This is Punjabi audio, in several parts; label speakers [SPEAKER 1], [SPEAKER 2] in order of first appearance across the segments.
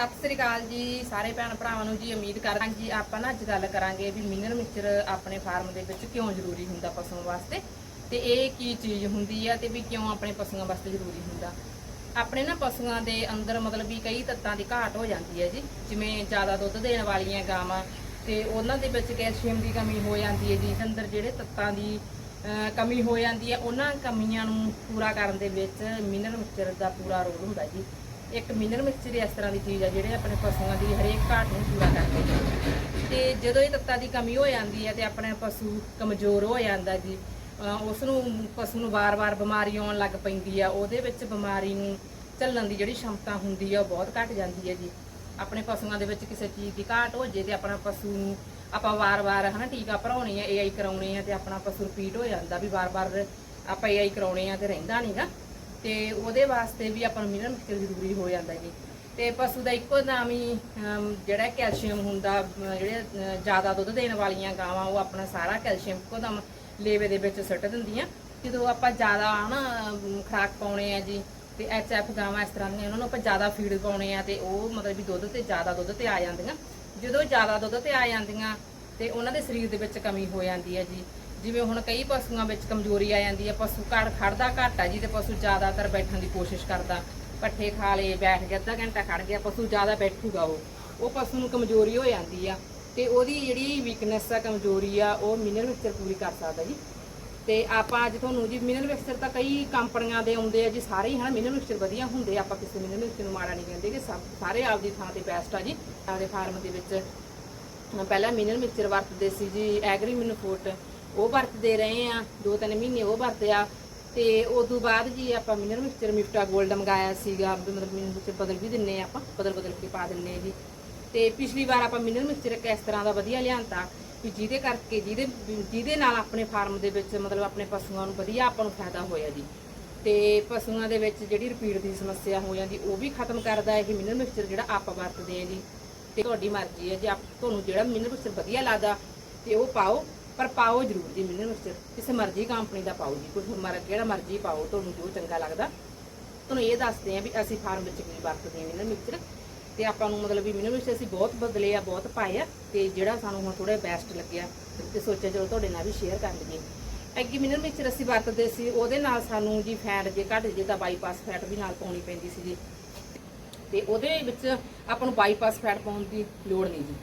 [SPEAKER 1] ਸਤਿ ਸ੍ਰੀ ਅਕਾਲ ਜੀ, ਸਾਰੇ ਭੈਣ ਭਰਾਵਾਂ ਨੂੰ ਜੀ ਉਮੀਦ ਕਰਾਂ ਜੀ ਆਪਾਂ ਨਾ ਅੱਜ ਗੱਲ ਕਰਾਂਗੇ ਵੀ ਮਿਨਰਲ ਮਿਕਸਚਰ ਆਪਣੇ ਫਾਰਮ ਦੇ ਵਿੱਚ ਕਿਉਂ ਜ਼ਰੂਰੀ ਹੁੰਦਾ ਪਸ਼ੂਆਂ ਵਾਸਤੇ ਤੇ ਇਹ ਕੀ ਚੀਜ਼ ਹੁੰਦੀ ਆ ਤੇ ਵੀ ਕਿਉਂ ਆਪਣੇ ਪਸ਼ੂਆਂ ਵਾਸਤੇ ਜ਼ਰੂਰੀ ਹੁੰਦਾ। ਆਪਣੇ ਨਾ ਪਸ਼ੂਆਂ ਦੇ ਅੰਦਰ ਮਤਲਬ ਵੀ ਕਈ ਤੱਤਾਂ ਦੀ ਘਾਟ ਹੋ ਜਾਂਦੀ ਹੈ ਜੀ, ਜਿਵੇਂ ਜ਼ਿਆਦਾ ਦੁੱਧ ਦੇਣ ਵਾਲੀਆਂ ਗਾਵਾਂ ਤੇ ਉਹਨਾਂ ਦੇ ਵਿੱਚ ਕੈਲਸ਼ੀਅਮ ਦੀ ਕਮੀ ਹੋ ਜਾਂਦੀ ਹੈ ਜੀ ਅੰਦਰ ਜਿਹੜੇ ਤੱਤਾਂ ਦੀ ਕਮੀ ਹੋ ਜਾਂਦੀ ਹੈ, ਉਹਨਾਂ ਕਮੀਆਂ ਨੂੰ ਪੂਰਾ ਕਰਨ ਦੇ ਵਿੱਚ ਮਿਨਰਲ ਮਿਕਸਚਰ ਦਾ ਪੂਰਾ ਰੋਲ ਹੁੰਦਾ ਜੀ। ਇੱਕ ਮਿਨਰਲ ਮਿਕਸਚਰ ਇਸ ਤਰ੍ਹਾਂ ਦੀ ਚੀਜ਼ ਆ, ਜਿਹੜੇ ਆਪਣੇ ਪਸ਼ੂਆਂ ਦੀ ਹਰੇਕ ਘਾਟ ਨੂੰ ਪੂਰਾ ਕਰਦੇ ਨੇ। ਤੇ ਜਦੋਂ ਇਹ ਤੱਤਾਂ ਦੀ ਕਮੀ ਹੋ ਜਾਂਦੀ ਹੈ ਤੇ ਆਪਣੇ ਪਸ਼ੂ ਕਮਜ਼ੋਰ ਹੋ ਜਾਂਦਾ ਜੀ ਉਸ ਨੂੰ ਪਸ਼ੂ ਨੂੰ ਵਾਰ-ਵਾਰ ਬਿਮਾਰੀ ਆਉਣ ਲੱਗ ਪੈਂਦੀ ਆ, ਉਹਦੇ ਵਿੱਚ ਬਿਮਾਰੀ ਨੂੰ ਝੱਲਣ ਦੀ ਜਿਹੜੀ ਸ਼ਮਤਾ ਹੁੰਦੀ ਆ, ਉਹ ਬਹੁਤ ਘਟ ਜਾਂਦੀ ਹੈ ਜੀ। ਆਪਣੇ ਪਸ਼ੂਆਂ ਦੇ ਵਿੱਚ ਕਿਸੇ ਚੀਜ਼ ਦੀ ਘਾਟ ਹੋ ਜੇ ਤੇ ਆਪਣਾ ਪਸ਼ੂ ਨੂੰ ਆਪਾਂ ਵਾਰ-ਵਾਰ ਹਨਾ ਟੀਕਾ ਭਰਾਉਣੇ ਆ ਏਆਈ ਕਰਾਉਣੇ ਆ ਤੇ ਆਪਣਾ ਪਸ਼ੂ ਰਿਪੀਟ ਹੋ ਜਾਂਦਾ ਵੀ ਵਾਰ-ਵਾਰ ਆਪਾਂ ਏਆਈ ਕਰਾਉਣੇ ਆ ਤੇ ਰਹਿੰਦਾ ਨਹੀਂਗਾ ਤੇ ਉਹਦੇ ਵਾਸਤੇ ਵੀ ਆਪਾਂ ਨੂੰ ਮਿਨਰਲ ਮਿਕਸਚਰ ਜ਼ਰੂਰੀ ਹੋ ਜਾਂਦਾ ਜੀ। ਤੇ ਪਸ਼ੂ ਦਾ ਇੱਕੋ ਨਾਮ ਹੀ ਜਿਹੜਾ ਕੈਲਸ਼ੀਅਮ ਹੁੰਦਾ ਜਿਹੜੇ ਜ਼ਿਆਦਾ ਦੁੱਧ ਦੇਣ ਵਾਲੀਆਂ ਗਾਵਾਂ ਉਹ ਆਪਣਾ ਸਾਰਾ ਕੈਲਸ਼ੀਅਮ ਇੱਕੋ ਦਮ ਲੇਵੇ ਦੇ ਵਿੱਚ ਸੁੱਟ ਦਿੰਦੀਆਂ। ਜਦੋਂ ਆਪਾਂ ਜ਼ਿਆਦਾ ਹਨਾ ਅਮ, ਖੁਰਾਕ ਪਾਉਣੇ ਆ ਜੀ ਤੇ ਐਚਐਫ ਗਾਵਾਂ ਇਸ ਤਰ੍ਹਾਂ ਦੀਆਂ ਉਹਨਾਂ ਨੂੰ ਆਪਾਂ ਜ਼ਿਆਦਾ ਫੀਡ ਪਾਉਣੇ ਆ ਤੇ ਉਹ ਮਤਲਬ ਵੀ ਦੁੱਧ ਤੇ ਜ਼ਿਆਦਾ ਦੁੱਧ ਤੇ ਆ ਜਾਂਦੀਆਂ। ਜਦੋਂ ਜ਼ਿਆਦਾ ਦੁੱਧ ਤੇ ਆ ਜਾਂਦੀਆਂ ਤੇ ਉਹਨਾਂ ਦੇ ਸਰੀਰ ਦੇ ਵਿੱਚ ਕਮੀ ਹੋ ਜਾਂਦੀ ਹੈ ਜੀ। ਜਿਵੇਂ ਹੁਣ ਕਈ ਪਸ਼ੂਆਂ ਵਿੱਚ ਕਮਜ਼ੋਰੀ ਆ ਜਾਂਦੀ ਹੈ, ਪਸ਼ੂ ਘੜ ਖੜਦਾ ਘੱਟ ਆ ਜੀ ਤੇ ਪਸ਼ੂ ਜ਼ਿਆਦਾਤਰ ਬੈਠਣ ਦੀ ਕੋਸ਼ਿਸ਼ ਕਰਦਾ। ਪੱਠੇ ਖਾ ਲਏ, ਬੈਠ ਗਿਆ ਅੱਧਾ ਘੰਟਾ ਖੜ ਗਿਆ, ਪਸ਼ੂ ਜ਼ਿਆਦਾ ਬੈਠੂਗਾ ਉਹ। ਉਹ ਪਸ਼ੂ ਨੂੰ ਕਮਜ਼ੋਰੀ ਹੋ ਜਾਂਦੀ ਆ ਤੇ ਉਹਦੀ ਜਿਹੜੀ ਵੀਕਨੈਸ ਆ, ਕਮਜ਼ੋਰੀ ਆ, ਉਹ ਮਿਨਰਲ ਮਿਕਸਚਰ ਪੂਰੀ ਕਰ ਸਕਦਾ ਜੀ। ਤੇ ਆਪਾਂ ਅੱਜ ਤੁਹਾਨੂੰ ਜੀ ਮਿਨਰਲ ਮਿਕਸਚਰ ਤਾਂ ਕਈ ਕੰਪਨੀਆਂ ਦੇ ਆਉਂਦੇ ਆ ਜੀ, ਸਾਰੇ ਹੀ ਹਨਾ ਮਿਨਰਲ ਮਿਕਸਚਰ ਵਧੀਆ ਹੁੰਦੇ ਆਪਾਂ ਕਿਸੇ ਮਿਨਰਲ ਮਿਕਸਚਰ ਨੂੰ ਮਾੜਾ ਨਹੀਂ ਕਹਿੰਦੇ ਕਿ ਸਾਰੇ ਆਪਦੀ ਥਾਂ ਤੇ ਬੈਸਟ ਆ ਜੀ। ਆਪਦੇ ਫਾਰਮ ਦੇ ਵਿੱਚ ਪਹਿਲਾਂ ਮਿਨਰਲ ਮਿਕਸਚਰ ਵਰਤਦੇ ਸੀ ਜੀ ਐਗਰੀ ਮਿਨਫੋਟ ਉਹ ਵਰਤਦੇ ਰਹੇ ਆ, ਦੋ ਤਿੰਨ ਮਹੀਨੇ ਉਹ ਵਰਤਿਆ। ਤੇ ਉਸ ਤੋਂ ਬਾਅਦ ਜੀ ਆਪਾਂ ਮਿਨਰਲ ਮਿਕਸਚਰ ਮਿਫਟਾ 골ਡ ਮੰਗਾਇਆ ਸੀਗਾ ਮਤਲਬ ਮਿਨਰਲ ਮਿਕਸਚਰ ਬਦਲ ਵੀ ਦਿੰਨੇ ਆ ਆਪਾਂ, ਬਦਲ ਬਦਲ ਕੇ ਪਾ ਦਿੰਨੇ ਆ ਜੀ। ਤੇ ਪਿਛਲੀ ਵਾਰ ਆਪਾਂ ਮਿਨਰਲ ਮਿਕਸਚਰ ਇੱਕ ਇਸ ਤਰ੍ਹਾਂ ਦਾ ਵਧੀਆ ਲਿਆਂਤਾ, ਵੀ ਜਿਹਦੇ ਕਰਕੇ ਜਿਹਦੇ ਜਿਹਦੇ ਨਾਲ ਆਪਣੇ ਫਾਰਮ ਦੇ ਵਿੱਚ ਮਤਲਬ ਆਪਣੇ ਪਸ਼ੂਆਂ ਨੂੰ ਵਧੀਆ ਆਪਾਂ ਨੂੰ ਫਾਇਦਾ ਹੋਇਆ ਜੀ। ਤੇ ਪਸ਼ੂਆਂ ਦੇ ਵਿੱਚ ਜਿਹੜੀ ਰਿਪੀਟ ਦੀ ਸਮੱਸਿਆ ਹੋ ਜਾਂਦੀ, ਉਹ ਵੀ ਖਤਮ ਕਰਦਾ ਇਹ ਮਿਨਰਲ ਮਿਕਸਚਰ ਜਿਹੜਾ ਆਪਾਂ ਵਰਤਦੇ ਆ ਜੀ। ਤੇ ਤੁਹਾਡੀ ਮਰਜ਼ੀ ਹੈ ਜੇ ਆਪ ਤੁਹਾਨੂੰ ਜਿਹੜਾ ਮਿਨਰਲ ਮਿਕਸਚਰ ਵਧੀਆ ਲੱਗਦਾ, ਤੇ ਉਹ ਪਾਓ। ਪਰ ਪਾਓ ਜ਼ਰੂਰ ਜੀ ਮਿਨਰਲ ਮਿਕਸਚਰ ਕਿਸੇ ਮਰਜ਼ੀ ਕੰਪਨੀ ਦਾ ਪਾਓ ਜੀ, ਕੋਈ ਮਰ ਕਿਹੜਾ ਮਰਜ਼ੀ ਪਾਓ, ਤੁਹਾਨੂੰ ਜੋ ਚੰਗਾ ਲੱਗਦਾ। ਤੁਹਾਨੂੰ ਇਹ ਦੱਸਦੇ ਆ ਵੀ ਅਸੀਂ ਫਾਰਮ ਵਿੱਚ ਕੀ ਵਰਤਦੇ ਆ ਮਿਨਰਲ ਮਿਕਸਚਰ ਤੇ ਆਪਾਂ ਨੂੰ ਮਤਲਬ ਵੀ ਮਿਨਰਲ ਮਿਕਸਚਰ ਅਸੀਂ ਬਹੁਤ ਬਦਲੇ ਆ, ਬਹੁਤ ਪਾਏ ਆ। ਤੇ ਜਿਹੜਾ ਸਾਨੂੰ ਹੁਣ ਥੋੜਾ ਬੈਸਟ ਲੱਗਿਆ, ਤੇ ਸੋਚਿਆ ਚਲੋ ਤੁਹਾਡੇ ਨਾਲ ਵੀ ਸ਼ੇਅਰ ਕਰ ਲਈਏ। ਅੱਗੇ ਮਿਨਰਲ ਮਿਕਸਚਰ ਅਸੀਂ ਵਰਤਦੇ ਸੀ, ਉਹਦੇ ਨਾਲ ਸਾਨੂੰ ਜੀ ਫੈਟ ਜੇ ਘਟ ਜੇ ਤਾਂ ਬਾਈਪਾਸ ਫੈਟ ਵੀ ਨਾਲ ਪਾਉਣੀ ਪੈਂਦੀ ਸੀ ਜੀ। ਤੇ ਉਹਦੇ ਵਿੱਚ ਆਪਾਂ ਨੂੰ ਬਾਈਪਾਸ ਫੈਟ ਪਾਉਣ ਦੀ ਲੋੜ ਨਹੀਂ ਜੀ।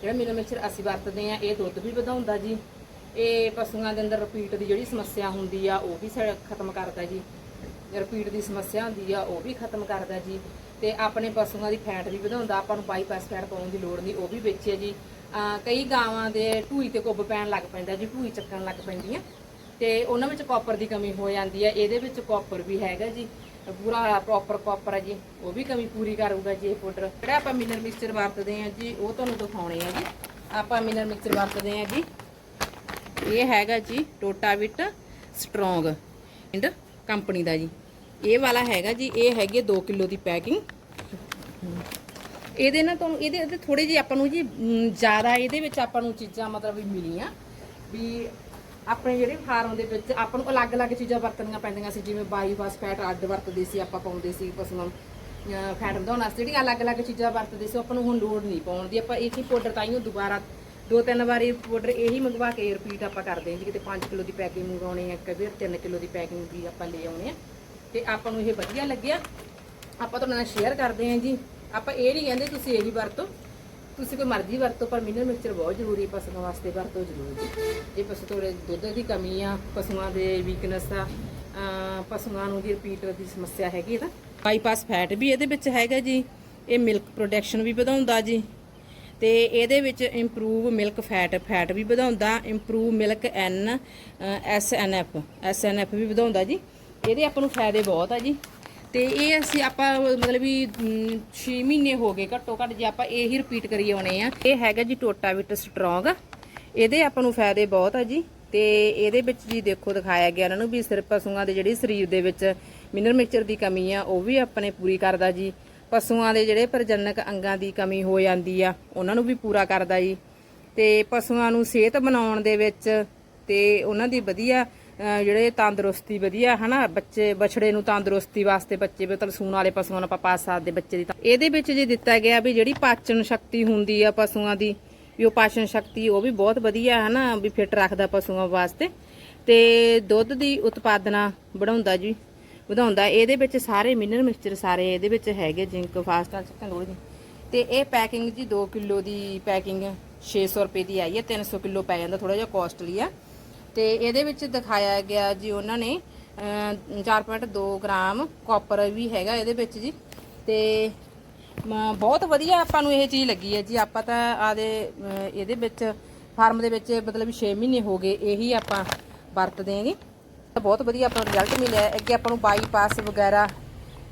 [SPEAKER 1] ਜਿਹੜਾ ਮਿਨਰਲ ਮਿਕਸਚਰ ਅਸੀਂ ਵਰਤਦੇ ਆ ਇਹ ਦੁੱਧ ਵੀ ਵਧਾਉਂਦਾ ਜੀ। ਇਹ ਪਸ਼ੂਆਂ ਦੇ ਅੰਦਰ ਰਿਪੀਟ ਦੀ ਜਿਹੜੀ ਸਮੱਸਿਆ ਹੁੰਦੀ ਆ, ਉਹ ਵੀ ਸਾ- ਖਤਮ ਕਰਦਾ ਜੀ। ਰਿਪੀਟ ਦੀ ਸਮੱਸਿਆ ਹੁੰਦੀ ਆ, ਉਹ ਵੀ ਖਤਮ ਕਰਦਾ ਜੀ। ਤੇ ਆਪਣੇ ਪਸ਼ੂਆਂ ਦੀ ਫੈਟ ਵੀ ਵਧਾਉਂਦਾ, ਆਪਾਂ ਨੂੰ ਬਾਈਪਾਸ ਫੈਟ ਪਾਉਣ ਦੀ ਲੋੜ ਨਹੀਂ, ਉਹ ਵੀ ਵਿੱਚ ਹੈ ਜੀ। ਕਈ ਗਾਵਾਂ ਦੇ ਢੂਈ ਤੇ ਕੁੱਬ ਪੈਣ ਲੱਗ ਪੈਂਦਾ ਜੀ, ਢੂਈ ਚੱਕਣ ਲੱਗ ਪੈਂਦੀਆਂ। ਤੇ ਉਹਨਾਂ ਵਿੱਚ ਕਾਪਰ ਦੀ ਕਮੀ ਹੋ ਜਾਂਦੀ ਹੈ ਇਹਦੇ ਵਿੱਚ ਕਾਪਰ ਵੀ ਹੈਗਾ ਜੀ। ਪੂਰਾ ਪ੍ਰੋਪਰ ਕਾਪਰ ਹੈ ਜੀ, ਉਹ ਵੀ ਕਮੀ ਪੂਰੀ ਕਰੂਗਾ ਜੀ ਇਹ ਪਾਊਡਰ ਜਿਹੜਾ ਆਪਾਂ ਮਿਨਰਲ ਮਿਕਸਚਰ ਵਰਤਦੇ ਹਾਂ ਜੀ, ਉਹ ਤੁਹਾਨੂੰ ਦਿਖਾਉਣੇ ਆ ਜੀ। ਆਪਾਂ ਮਿਨਰਲ ਮਿਕਸਚਰ ਵਰਤਦੇ ਹਾਂ ਜੀ। ਇਹ ਹੈਗਾ ਜੀ ਟੋਟਾ ਟੋਟਾਵਿਟ ਸਟਰੋਂਗ ਐਂਡ ਕੰਪਨੀ ਦਾ ਜੀ। ਇਹ ਵਾਲਾ ਹੈਗਾ ਜੀ, ਇਹ ਹੈਗੇ 2 ਕਿਲੋ ਦੀ ਪੈਕਿੰਗ। ਇਹਦੇ ਨਾਲ ਤੁਹਾਨੂੰ, ਇਹਦੇ ਇਹਦੇ ਥੋੜੇ ਜਿਹੇ ਆਪਾਂ ਨੂੰ ਜੀ ਜ਼ਿਆਦਾ ਇਹਦੇ ਵਿੱਚ ਆਪਾਂ ਨੂੰ ਚੀਜ਼ਾਂ ਮਤਲਬ ਵੀ ਮਿਲੀਆਂ ਵੀ ਆਪਣੇ ਜਿਹੜੇ ਫਾਰਮ ਦੇ ਵਿੱਚ ਆਪਾਂ ਨੂੰ ਅਲੱਗ-ਅਲੱਗ ਚੀਜ਼ਾਂ ਵਰਤਣੀਆਂ ਪੈਂਦੀਆਂ ਸੀ, ਜਿਵੇਂ ਬਾਈਪਾਸ ਫੈਟ ਅੱਡ ਵਰਤਦੇ ਸੀ, ਆਪਾਂ ਪਾਉਂਦੇ ਸੀ ਪਸ਼ੂਆਂ ਫੈਟ ਵਧਾਉਣ ਵਾਸਤੇ। ਜਿਹੜੀਆਂ ਅਲੱਗ-ਅਲੱਗ ਚੀਜ਼ਾਂ ਵਰਤਦੇ ਸੀ ਉਹ ਆਪਾਂ ਨੂੰ ਹੁਣ ਲੋੜ ਨਹੀਂ ਪਾਉਣ ਦੀ। ਆਪਾਂ ਇੱਕ ਹੀ ਪਾਊਡਰ ਤਾਈਓ ਦੁਬਾਰਾ ਦੋ ਤਿੰਨ ਵਾਰੀ ਪਾਊਡਰ ਇਹੀ ਮੰਗਵਾ ਕੇ ਰਿਪੀਟ ਆਪਾਂ ਕਰਦੇ ਹਾਂ ਜੀ, ਕਿਤੇ 5 ਕਿਲੋ ਦੀ ਪੈਕਿੰਗ ਮੰਗਾਉਣੀ ਹੈ ਕਦੇ 3 ਕਿਲੋ ਦੀ ਪੈਕਿੰਗ ਵੀ ਆਪਾਂ ਲੈ ਆਉਣੇ ਆ। ਤੇ ਆਪਾਂ ਨੂੰ ਇਹ ਵਧੀਆ ਲੱਗਿਆ। ਆਪਾਂ ਤੁਹਾਡੇ ਨਾਲ ਸ਼ੇਅਰ ਕਰਦੇ ਹਾਂ ਜੀ। ਆਪਾਂ ਇਹ ਨਹੀਂ ਕਹਿੰਦੇ ਤੁਸੀਂ ਇਹੀ ਵਰਤੋ। ਤੁਸੀਂ ਕੋਈ ਮਰਜ਼ੀ ਵਰਤੋ, ਪਰ ਮਿਨਰਲ ਮਿਕਸਚਰ ਬਹੁਤ ਜ਼ਰੂਰੀ ਪਸ਼ੂਆਂ ਵਾਸਤੇ ਵਰਤੋ ਜ਼ਰੂਰ ਜੀ ਜੇ ਪਸ਼ੂ ਤੁਹਾਡੇ ਦੁੱਧ ਦੀ ਕਮੀ ਆ, ਪਸ਼ੂਆਂ ਦੇ ਵੀਕਨੈਸ ਆ ਪਸ਼ੂਆਂ ਨੂੰ ਦੀ ਰਿਪੀਟ ਦੀ ਸਮੱਸਿਆ ਹੈਗੀ ਤਾਂ। ਬਾਈਪਾਸ ਫੈਟ ਵੀ ਇਹਦੇ ਵਿੱਚ ਹੈਗਾ ਜੀ। ਇਹ ਮਿਲਕ ਪ੍ਰੋਡਕਸ਼ਨ ਵੀ ਵਧਾਉਂਦਾ ਜੀ। ਤੇ ਇਹਦੇ ਵਿੱਚ ਇੰਪਰੂਵ ਮਿਲਕ ਫੈਟ ਫੈਟ ਵੀ ਵਧਾਉਂਦਾ improve milk N S N F S N F ਵੀ ਵਧਾਉਂਦਾ ਜੀ। ਇਹਦੇ ਆਪਾਂ ਨੂੰ ਫਾਇਦੇ ਬਹੁਤ ਆ ਜੀ। ਤੇ ਇਹ ਅਸੀਂ ਆਪਾਂ ਮਤਲਬ ਵੀ 6 ਮਹੀਨੇ ਹੋ ਗਏ ਘੱਟੋ ਘੱਟ ਜੇ ਆਪਾਂ ਇਹੀ ਰਿਪੀਟ ਕਰੀ ਆਉਣੇ ਆ। ਇਹ ਹੈਗਾ ਜੀ ਟੋਟਾ ਵਿਟ ਸਟਰੋਂਗ ਇਹਦੇ ਆਪਾਂ ਨੂੰ ਫਾਇਦੇ ਬਹੁਤ ਆ ਜੀ। ਤੇ ਇਹਦੇ ਵਿੱਚ ਜੀ ਦੇਖੋ, ਦਿਖਾਇਆ ਗਿਆ ਇਹਨਾਂ ਨੂੰ ਵੀ ਸਿਰ ਪਸ਼ੂਆਂ ਦੇ ਜਿਹੜੀ ਸਰੀਰ ਦੇ ਵਿੱਚ ਮਿਨਰਲ ਮਿਕਸਚਰ ਦੀ ਕਮੀ ਆ, ਉਹ ਵੀ ਆਪਣੇ ਪੂਰੀ ਕਰਦਾ ਜੀ। ਪਸ਼ੂਆਂ ਦੇ ਜਿਹੜੇ ਪ੍ਰਜਨਕ ਅੰਗਾਂ ਦੀ ਕਮੀ ਹੋ ਜਾਂਦੀ ਆ, ਉਹਨਾਂ ਨੂੰ ਵੀ ਪੂਰਾ ਕਰਦਾ ਜੀ। ਤੇ ਪਸ਼ੂਆਂ ਨੂੰ ਸਿਹਤ ਬਣਾਉਣ ਦੇ ਵਿੱਚ ਤੇ ਉਹਨਾਂ ਦੀ ਵਧੀਆ ਜਿਹੜੇ ਤੰਦਰੁਸਤੀ ਵਧੀਆ, ਹਨਾ, ਬੱਚੇ, ਬਛੜੇ ਨੂੰ ਤੰਦਰੁਸਤੀ ਵਾਸਤੇ ਬੱਚੇ, ਮਤਲਬ ਸੂਣ ਵਾਲੇ ਪਸ਼ੂਆਂ ਨੂੰ ਆਪਾਂ ਪਾ ਸਕਦੇ ਬੱਚੇ ਦੀ ਤਾਂ। ਇਹਦੇ ਵਿੱਚ ਜੇ ਦਿੱਤਾ ਗਿਆ ਵੀ ਜਿਹੜੀ ਪਾਚਨ ਸ਼ਕਤੀ ਹੁੰਦੀ ਆ ਪਸ਼ੂਆਂ ਦੀ, ਵੀ ਉਹ ਪਾਚਨ ਸ਼ਕਤੀ ਉਹ ਵੀ ਬਹੁਤ ਵਧੀਆ, ਹਨਾ, ਵੀ ਫਿੱਟ ਰੱਖਦਾ ਪਸ਼ੂਆਂ ਵਾਸਤੇ। ਤੇ ਦੁੱਧ ਦੀ ਉਤਪਾਦਨਾ ਵਧਾਉਂਦਾ ਜੀ। ਵਧਾਉਂਦਾ। ਇਹਦੇ ਵਿੱਚ ਸਾਰੇ ਮਿਨਰਲ ਮਿਕਸਚਰ ਸਾਰੇ ਇਹਦੇ ਵਿੱਚ ਹੈਗੇ ਜਿੰਕ ਫਾਸਟਲ ਚੱਕਣ ਲੋੜ ਨਹੀਂ। ਤੇ ਇਹ ਪੈਕਿੰਗ ਜੀ 2 ਕਿਲੋ ਦੀ ਪੈਕਿੰਗ 600 ਰੁਪਏ ਦੀ ਆਈ ਹੈ 300 ਕਿਲੋ ਪੈ ਜਾਂਦਾ ਥੋੜਾ ਜਿਹਾ ਕਾਸਟਲੀ ਆ। ਤੇ ਇਹਦੇ ਵਿੱਚ ਦਿਖਾਇਆ ਗਿਆ ਜੀ ਉਹਨਾਂ ਨੇ ਅਹ, 4.2 ਗ੍ਰਾਮ ਕਾਪਰ ਵੀ ਹੈਗਾ ਇਹਦੇ ਵਿੱਚ ਜੀ। ਤੇ ਬਹੁਤ ਵਧੀਆ ਆਪਾਂ ਨੂੰ ਇਹ ਚੀਜ਼ ਲੱਗੀ ਹੈ ਜੀ। ਆਪਾਂ ਤਾਂ ਆਦੇ ਇਹਦੇ ਵਿੱਚ ਫਾਰਮ ਦੇ ਵਿੱਚ ਮਤਲਬ 6 ਮਹੀਨੇ ਹੋ ਗਏ ਇਹੀ ਆਪਾਂ ਵਰਤਦੇ ਆਂਗੇ ਤਾਂ ਬਹੁਤ ਵਧੀਆ ਆਪਾਂ ਨੂੰ ਰਿਜ਼ਲਟ ਮਿਲਿਆ ਅੱਗੇ ਆਪਾਂ ਨੂੰ ਬਾਈਪਾਸ ਵਗੈਰਾ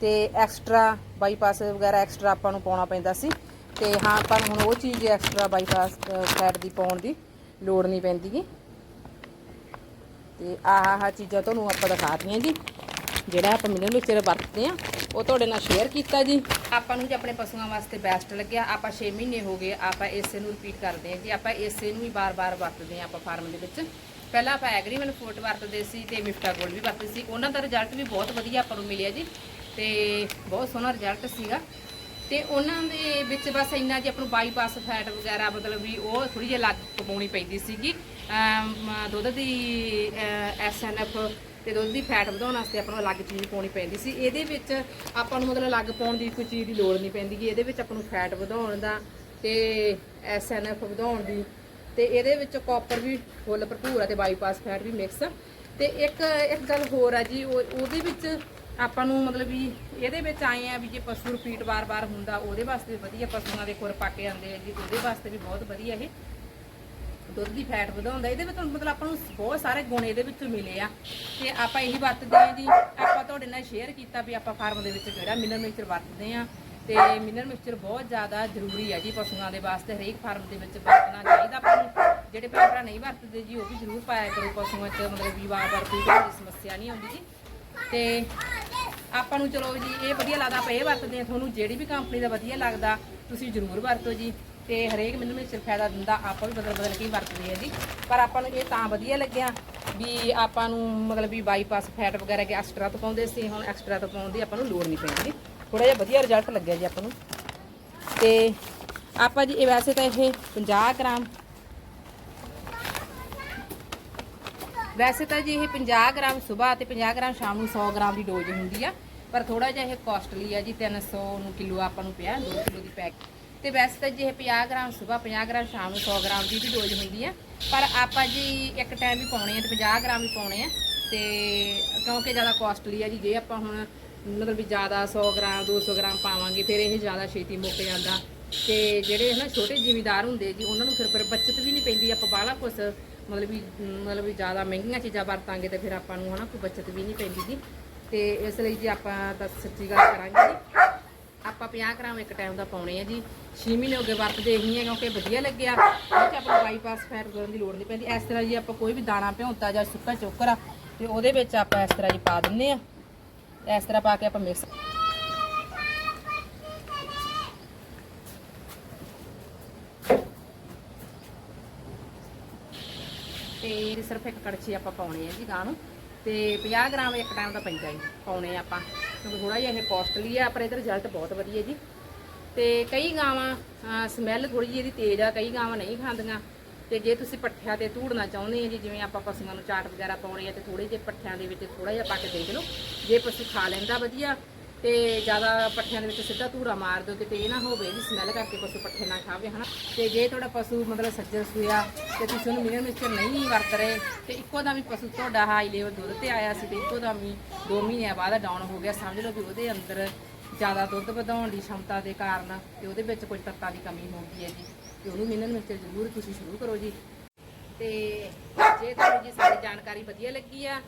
[SPEAKER 1] ਤੇ ਐਕਸਟਰਾ ਬਾਈਪਾਸ ਵਗੈਰਾ ਐਕਸਟਰਾ ਆਪਾਂ ਨੂੰ ਪਾਉਣਾ ਪੈਂਦਾ ਸੀ। ਤੇ ਹਾਂ, ਆਪਾਂ ਨੂੰ ਹੁਣ ਉਹ ਚੀਜ਼ ਐਕਸਟਰਾ ਬਾਈਪਾਸ ਫੈਟ ਦੀ ਪਾਉਣ ਦੀ ਲੋੜ ਨਹੀਂ ਪੈਂਦੀ ਗੀ। ਤੇ ਆਹ ਆਹ ਚੀਜ਼ਾਂ ਤੁਹਾਨੂੰ ਆਪਾਂ ਦਿਖਾਤੀਆਂ ਜੀ। ਜਿਹੜਾ ਆਪਾਂ ਮਿਲਨ ਵਿੱਚ ਵਰਤਦੇ ਆ ਉਹ ਤੁਹਾਡੇ ਨਾਲ ਸ਼ੇਅਰ ਕੀਤਾ ਜੀ। ਆਪਾਂ ਨੂੰ ਜੀ ਆਪਣੇ ਪਸ਼ੂਆਂ ਵਾਸਤੇ ਬੈਸਟ ਲੱਗਿਆ, ਆਪਾਂ 6 ਮਹੀਨੇ ਹੋ ਗਏ, ਆਪਾਂ ਇਸੇ ਨੂੰ ਰਿਪੀਟ ਕਰਦੇ ਹਾਂ ਜੀ। ਆਪਾਂ ਇਸੇ ਨੂੰ ਹੀ ਬਾਰ-ਬਾਰ ਵਰਤਦੇ ਆ ਆਪਾਂ ਫਾਰਮ ਦੇ ਵਿੱਚ। ਪਹਿਲਾਂ ਆਪਾਂ ਐਗਰੀਮੈਂਟ ਫੋਰਟ ਵਰਤਦੇ ਸੀ ਤੇ ਮਿਫਟਾ ਗੋਲਡ ਵੀ ਵਰਤਦੇ ਸੀ। ਉਹਨਾਂ ਦਾ ਰਿਜ਼ਲਟ ਵੀ ਬਹੁਤ ਵਧੀਆ ਆਪਾਂ ਨੂੰ ਮਿਲਿਆ ਜੀ ਤੇ ਬਹੁਤ ਸੋਹਣਾ ਰਿਜ਼ਲਟ ਸੀਗਾ। ਤੇ ਉਹਨਾਂ ਦੇ ਵਿੱਚ ਬਸ ਇੰਨਾ ਜੀ ਆਪਾਂ ਨੂੰ ਬਾਈਪਾਸ ਫੈਟ ਵਗੈਰਾ ਮਤਲਬ ਵੀ ਉਹ ਥੋੜੀ ਜਿਹੀ ਲੱਗ ਪਾਉਣੀ ਪੈਂਦੀ ਸੀਗੀ। ਦੁੱਧ ਦੀ ਐਸਐਨਐਫ ਤੇ ਦੁੱਧ ਦੀ ਫੈਟ ਵਧਾਉਣ ਵਾਸਤੇ ਆਪਾਂ ਨੂੰ ਅਲੱਗ ਚੀਜ਼ ਪਾਉਣੀ ਪੈਂਦੀ ਸੀ। ਇਹਦੇ ਵਿੱਚ ਆਪਾਂ ਨੂੰ ਮਤਲਬ ਅਲੱਗ ਪਾਉਣ ਦੀ ਕੋਈ ਚੀਜ਼ ਦੀ ਲੋੜ ਨਹੀਂ ਪੈਂਦੀ ਗੀ। ਇਹਦੇ ਵਿੱਚ ਆਪਾਂ ਨੂੰ ਫੈਟ ਵਧਾਉਣ ਦਾ ਤੇ ਐਸਐਨਐਫ ਵਧਾਉਣ ਦੀ ਤੇ ਇਹਦੇ ਵਿੱਚ ਕਾਪਰ ਵੀ ਫੁੱਲ ਭਰਪੂਰ ਆ ਤੇ ਬਾਈਪਾਸ ਫੈਟ ਵੀ ਮਿਕਸ ਤੇ ਇੱਕ ਇੱਕ ਗੱਲ ਹੋਰ ਆ ਜੀ, ਉਹ, ਉਹਦੇ ਵਿੱਚ ਆਪਾਂ ਨੂੰ ਮਤਲਬ ਵੀ ਇਹਦੇ ਵਿੱਚ ਆਏ ਆ ਵੀ ਜੇ ਪਸ਼ੂ ਰਿਪੀਟ ਵਾਰ-ਵਾਰ ਹੁੰਦਾ, ਉਹਦੇ ਵਾਸਤੇ ਵੀ ਵਧੀਆ ਪਸ਼ੂਆਂ ਦੇ ਖੁਰ ਪੱਕ ਆਉਂਦੇ ਆ ਜੀ, ਉਹਦੇ ਵਾਸਤੇ ਵੀ ਬਹੁਤ ਵਧੀਆ ਇਹ। ਦੁੱਧ ਦੀ ਫੈਟ ਵਧਾਉਂਦਾ, ਇਹਦੇ ਵਿੱਚ ਮਤਲਬ ਆਪਾਂ ਨੂੰ ਬਹੁਤ ਸਾਰੇ ਗੁਣ ਇਹਦੇ ਵਿੱਚੋਂ ਮਿਲੇ ਆ। ਤੇ ਆਪਾਂ ਇਹੀ ਵਰਤਦੇ ਆ ਜੀ, ਆਪਾਂ ਤੁਹਾਡੇ ਨਾਲ ਸ਼ੇਅਰ ਕੀਤਾ ਵੀ ਆਪਾਂ ਫਾਰਮ ਦੇ ਵਿੱਚ ਕਿਹੜਾ ਮਿਨਰਲ ਮਿਕਸਚਰ ਵਰਤਦੇ ਆ। ਤੇ ਮਿਨਰਲ ਮਿਕਸਚਰ ਬਹੁਤ ਜ਼ਿਆਦਾ ਜ਼ਰੂਰੀ ਹੈ ਜੀ ਪਸ਼ੂਆਂ ਦੇ ਵਾਸਤੇ, ਹਰੇਕ ਫਾਰਮ ਦੇ ਵਿੱਚ ਵਰਤਣਾ ਚਾਹੀਦਾ ਆਪਾਂ ਨੂੰ। ਜਿਹੜੇ ਭੈਣ ਭਰਾ ਨਹੀਂ ਵਰਤਦੇ ਜੀ, ਉਹ ਵੀ ਜ਼ਰੂਰ ਪਾਇਆ ਕਰੋ ਪਸ਼ੂਆਂ 'ਚ, ਮਤਲਬ ਵੀ ਵਾਰ-ਵਾਰ ਕੋਈ ਸਮੱਸਿਆ ਨਹੀਂ ਆਉਂਦੀ ਜੀ। ਤੇ ਆਪਾਂ ਨੂੰ ਚਲੋ ਜੀ, ਇਹ ਵਧੀਆ ਲੱਗਦਾ, ਆਪਾਂ ਇਹ ਵਰਤਦੇ ਆ ਤੁਹਾਨੂੰ ਜਿਹੜੀ ਵੀ ਕੰਪਨੀ ਦਾ ਵਧੀਆ ਲੱਗਦਾ, ਤੁਸੀਂ ਜ਼ਰੂਰ ਵਰਤੋ ਜੀ। ਤੇ ਹਰੇਕ ਮੈਨੂੰ ਵਿੱਚ ਫਾਇਦਾ ਦਿੰਦਾ, ਆਪਾਂ ਵੀ ਬਦਲ ਬਦਲ ਕੇ ਵਰਤਦੇ ਆ ਜੀ। ਪਰ ਆਪਾਂ ਨੂੰ ਇਹ ਤਾਂ ਵਧੀਆ ਲੱਗਿਆ ਵੀ ਆਪਾਂ ਨੂੰ ਮਤਲਬ ਵੀ ਬਾਈਪਾਸ ਫੈਟ ਵਗੈਰਾ ਕਿ ਐਕਸਟਰਾ ਤੋਂ ਪਾਉਂਦੇ ਸੀ, ਹੁਣ ਐਕਸਟਰਾ ਤੋਂ ਪਾਉਣ ਦੀ ਆਪਾਂ ਨੂੰ ਲੋੜ ਨਹੀਂ ਪੈਂਦੀ। ਥੋੜਾ ਜਿਹਾ ਵਧੀਆ ਰਿਜ਼ਲਟ ਲੱਗਿਆ ਜੀ ਆਪਾਂ ਨੂੰ। ਤੇ ਆਪਾਂ ਜੀ ਇਹ ਵੈਸੇ ਤਾਂ ਇਹ 50 ਗ੍ਰਾਮ। ਵੈਸੇ ਤਾਂ ਜੀ ਇਹ 50 ਗ੍ਰਾਮ ਸਵੇਰ ਤੇ 50 ਗ੍ਰਾਮ ਸ਼ਾਮ ਨੂੰ 100 ਗ੍ਰਾਮ ਦੀ ਡੋਜ਼ ਹੁੰਦੀ ਆ, ਪਰ ਥੋੜਾ ਜਿਹਾ ਇਹ ਕਾਸਟਲੀ ਆ ਜੀ 300 ਨੂੰ ਕਿਲੋ ਆਪਾਂ ਨੂੰ ਪਿਆ 2 ਕਿਲੋ ਦੀ ਪੈਕ ਤੇ ਵੈਸੇ ਤਾਂ ਜੀ ਇਹ 50 ਗ੍ਰਾਮ ਸਵੇਰ 50 ਗ੍ਰਾਮ ਸ਼ਾਮ ਨੂੰ 100 ਗ੍ਰਾਮ ਦੀ ਵੀ ਡੋਜ਼ ਹੁੰਦੀ ਆ, ਪਰ ਆਪਾਂ ਜੀ ਇੱਕ ਟਾਈਮ ਵੀ ਪਾਉਣੇ ਆ ਤੇ 50 ਗ੍ਰਾਮ ਵੀ ਪਾਉਣੇ ਆ। ਤੇ ਕਿਉਂਕਿ ਜ਼ਿਆਦਾ ਕਾਸਟਲੀ ਆ ਜੀ, ਜੇ ਆਪਾਂ ਹੁਣ ਮਤਲਬ ਵੀ ਜ਼ਿਆਦਾ 100 ਗ੍ਰਾਮ 200 ਗ੍ਰਾਮ ਪਾਵਾਂਗੇ, ਫਿਰ ਇਹ ਜ਼ਿਆਦਾ ਛੇਤੀ ਮੁੱਕ ਜਾਂਦਾ। ਤੇ ਜਿਹੜੇ ਨਾ ਛੋਟੇ ਜ਼ਿਮੀਦਾਰ ਹੁੰਦੇ ਜੀ, ਉਹਨਾਂ ਨੂੰ ਫਿਰ ਪਰ ਬੱਚਤ ਵੀ ਨਹੀਂ ਪੈਂਦੀ, ਆਪਾਂ ਬਾਹਲਾ ਕੁਛ ਮਤਲਬ ਵੀ ਮਤਲਬ ਵੀ ਜ਼ਿਆਦਾ ਮਹਿੰਗੀਆਂ ਚੀਜ਼ਾਂ ਵਰਤਾਂਗੇ ਤੇ ਫਿਰ ਆਪਾਂ ਨੂੰ ਹਨਾ ਕੋਈ ਬੱਚਤ ਵੀ ਨਹੀਂ ਪੈਂਦੀ ਜੀ। ਤੇ ਇਸ ਲਈ ਜੀ ਆਪਾਂ ਤਾਂ ਸੱਚੀ ਗੱਲ ਕਰਾਂਗੇ ਜੀ। ਆਪਾਂ 50 ਗ੍ਰਾਮ ਇੱਕ ਟਾਈਮ ਦਾ ਪਾਉਣੇ ਆ ਜੀ। 6 ਮਹੀਨੇ ਹੋ ਗਏ ਵਰਤਦੇ ਹੀ ਆ ਕਿਉਂਕਿ ਵਧੀਆ ਲੱਗਿਆ। ਉਹ ਚ ਆਪਾਂ ਬਾਈਪਾਸ ਫੈਟ ਕਰਨ ਦੀ ਲੋੜ ਨਹੀਂ ਪੈਂਦੀ। ਇਸ ਤਰ੍ਹਾਂ ਜੀ ਆਪਾਂ ਕੋਈ ਵੀ ਦਾਣਾ ਭਿਉਂਤਾ ਜਾਂ ਸੁੱਕਾ ਚੋਕਰ ਆ, ਤੇ ਉਹਦੇ ਵਿੱਚ ਆਪਾਂ ਇਸ ਤਰ੍ਹਾਂ ਜੀ ਪਾ ਦਿੰਨੇ ਆ। ਇਸ ਤਰ੍ਹਾਂ ਪਾ ਕੇ ਆਪਾਂ ਮਿਕਸ ਤੇ ਇਹਦੀ ਸਿਰਫ ਇੱਕ ਕੜਛੀ ਆਪਾਂ ਪਾਉਣੀ ਹੈ ਜੀ ਗਾਂ ਨੂੰ। ਤੇ 50 ਗ੍ਰਾਮ ਇੱਕ ਟਾਈਮ ਦਾ ਪੈਂਦਾ ਜੀ, ਪਾਉਣੇ ਆ ਆਪਾਂ। ਕਿਉਂਕਿ ਥੋੜਾ ਜਿਹਾ ਇਹ ਕੋਸਟਲੀ ਆ, ਪਰ ਇਹਦਾ ਰਿਜ਼ਲਟ ਬਹੁਤ ਵਧੀਆ ਜੀ। ਤੇ ਕਈ ਗਾਵਾਂ ਸਮੈਲ ਥੋੜੀ ਜਿਹੀ ਇਹਦੀ ਤੇਜ਼ ਆ, ਕਈ ਗਾਵਾਂ ਨਹੀਂ ਖਾਂਦੀਆਂ। ਤੇ ਜੇ ਤੁਸੀਂ ਪੱਠਿਆਂ ਤੇ ਧੂੜਨਾ ਚਾਹੁੰਦੇ ਆ ਜੀ, ਜਿਵੇਂ ਆਪਾਂ ਪਸ਼ੂਆਂ ਨੂੰ ਚਾਟ ਵਗੈਰਾ ਪਾਉਣੇ ਆ ਤੇ ਥੋੜੇ ਜਿਹੇ ਪੱਠਿਆਂ ਦੇ ਵਿੱਚ ਥੋੜਾ ਜਿਹਾ ਪਾ ਕੇ ਦੇਖ ਲਓ। ਜੇ ਪਸ਼ੂ ਖਾ ਲੈਂਦਾ ਵਧੀਆ ਤੇ ਜ਼ਿਆਦਾ ਪੱਠਿਆਂ ਦੇ ਵਿੱਚ ਸਿੱਧਾ ਧੂੜਾ ਮਾਰ ਦਿਓ ਕਿਤੇ ਇਹ ਨਾ ਹੋਵੇ ਵੀ ਸਮੈਲ ਕਰਕੇ ਪਸ਼ੂ ਪੱਠੇ ਨਾ ਖਾਵੇ, ਹਨਾ? ਤੇ ਜੇ ਤੁਹਾਡਾ ਪਸ਼ੂ ਮਤਲਬ ਸੱਜਰ ਸੂਆ ਤੇ ਤੁਸੀਂ ਉਹਨੂੰ ਮਿਨਰਲ ਮਿਕਸਚਰ ਨਹੀਂ ਵਰਤ ਰਹੇ, ਤੇ ਇੱਕੋ ਦਾ ਵੀ ਪਸ਼ੂ ਤੁਹਾਡਾ ਹਾਈ ਲੈਵਲ ਦੁੱਧ ਤੇ ਆਇਆ ਸੀ ਤੇ ਇੱਕੋ ਦਾ ਵੀ 2 ਮਹੀਨਿਆਂ ਬਾਅਦ ਡਾਊਨ ਹੋ ਗਿਆ। ਸਮਝ ਲਓ ਵੀ ਉਹਦੇ ਅੰਦਰ ਜ਼ਿਆਦਾ ਦੁੱਧ ਵਧਾਉਣ ਦੀ ਸ਼ਮਤਾ ਦੇ ਕਾਰਨ ਤੇ ਉਹਦੇ ਵਿੱਚ ਕੁਝ ਤੱਤਾਂ ਦੀ ਕਮੀ ਹੋ ਗਈ ਹੈ ਜੀ। ਤੇ ਉਹਨੂੰ ਮਿਨਰਲ ਮਿਕਸਚਰ ਜ਼ਰੂਰ ਤੁਸੀਂ ਸ਼ੁਰੂ ਕਰੋ ਜੀ। ਤੇ ਜੇ ਤੁਹਾਨੂੰ ਜੀ ਸਾਡੀ ਜਾਣਕਾਰੀ ਵਧੀਆ ਲੱਗੀ ਆ,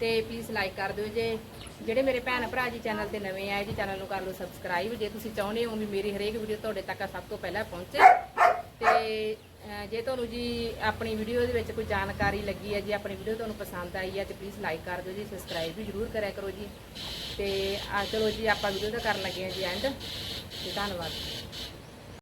[SPEAKER 1] ਤੇ ਪਲੀਜ਼ ਲਾਈਕ ਕਰ ਦਿਓ ਜੇ। ਜਿਹੜੇ ਮੇਰੇ ਭੈਣ ਭਰਾ ਜੀ ਚੈਨਲ ਤੇ ਨਵੇਂ ਆਏ ਜੀ, ਚੈਨਲ ਨੂੰ ਕਰ ਲਓ ਸਬਸਕ੍ਰਾਈਬ ਜੇ ਤੁਸੀਂ ਚਾਹੁੰਦੇ ਹੋ ਵੀ ਮੇਰੀ ਹਰੇਕ ਵੀਡੀਓ ਤੁਹਾਡੇ ਤੱਕ ਸਭ ਤੋਂ ਪਹਿਲਾਂ ਪਹੁੰਚੇ, ਤੇ ਜੇ ਤੁਹਾਨੂੰ ਜੀ ਆਪਣੀ ਵੀਡੀਓ ਦੇ ਵਿੱਚ ਕੋਈ ਜਾਣਕਾਰੀ ਲੱਗੀ ਹੈ ਜੇ ਆਪਣੀ ਵੀਡੀਓ ਤੁਹਾਨੂੰ ਪਸੰਦ ਆਈ ਹੈ ਤੇ ਪਲੀਜ਼ ਲਾਈਕ ਕਰ ਦਿਓ ਜੀ ਸਬਸਕ੍ਰਾਈਬ ਵੀ ਜ਼ਰੂਰ ਕਰਿਆ ਕਰੋ ਜੀ। ਤੇ, ਆ, ਚਲੋ ਜੀ, ਆਪਾਂ ਵੀਡੀਓ ਦਾ ਕਰਨ ਲੱਗੇ ਹਾਂ ਜੀ ਐਂਡ ਤੇ ਧੰਨਵਾਦ।